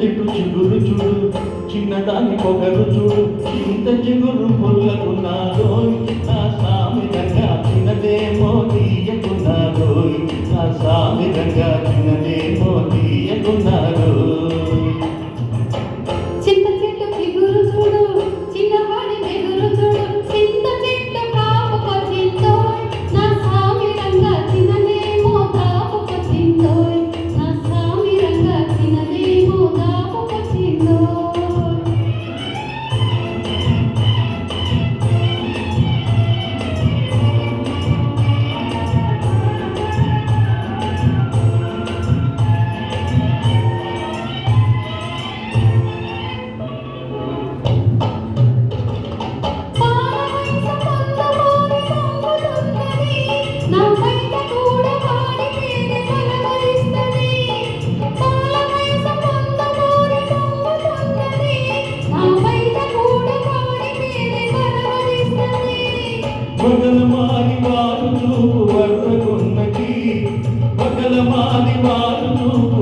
చెట్టు చిగురు చూడు చిన్నదాన్ని పొగరు చూడు. ఇంత చిగురు పుల్లకున్నాదో నా సామి చిన్నదేమో తీయకున్నారో నా సామి రంగా పగల వారు చూపు వర్రకున్నది పగల వారు చూపు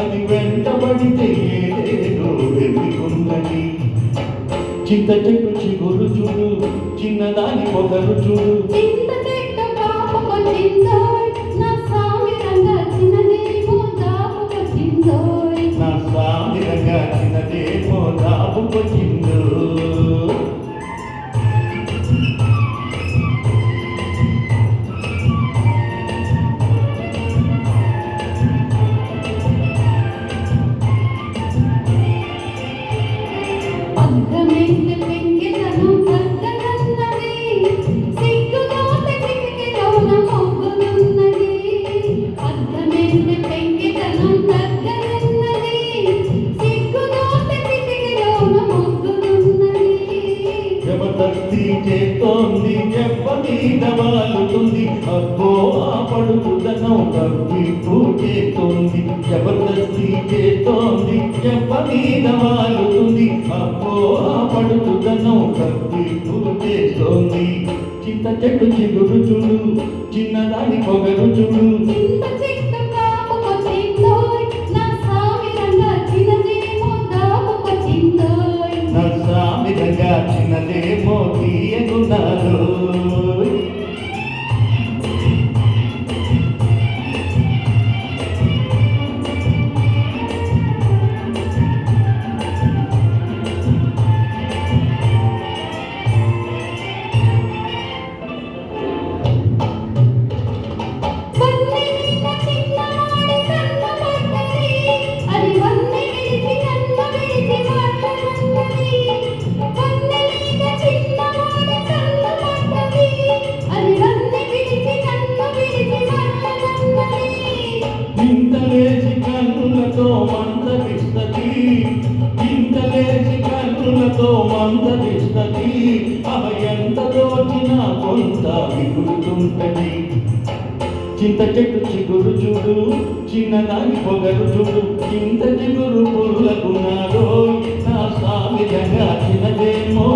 అది వెంటబడితే ఏదేదో వెతుకున్నది చింత చెట్టు చిగురు చూడు చిన్నదాని పొగరు చూడు. చింత చెట్టు జబర్దస్తి చేస్తోంది చెప్ప మీద వాలుతుంది. అబ్బో ఆ పడుకుదనం కవ్విప్పు చేస్తోంది జబర్దస్తి చేస్తోంది చెప్ప మీద వాలుతుంది. అబ్బో ఆ పడుకుదనం కవ్విప్పు చేస్తోంది చింత చెట్టు చిగురు చూడు చిన్నదాని పొగరు చూడు. మందరిస్తది అవ ఎంత దోచినా కొంత విగుడుతుంటది చింత చెట్టు చిగురు చూడు చిన్నదాని పొగరు చూడు చింత చిగురు పుల్లకున్నాడో నా సామి జగా చిన్నదేమో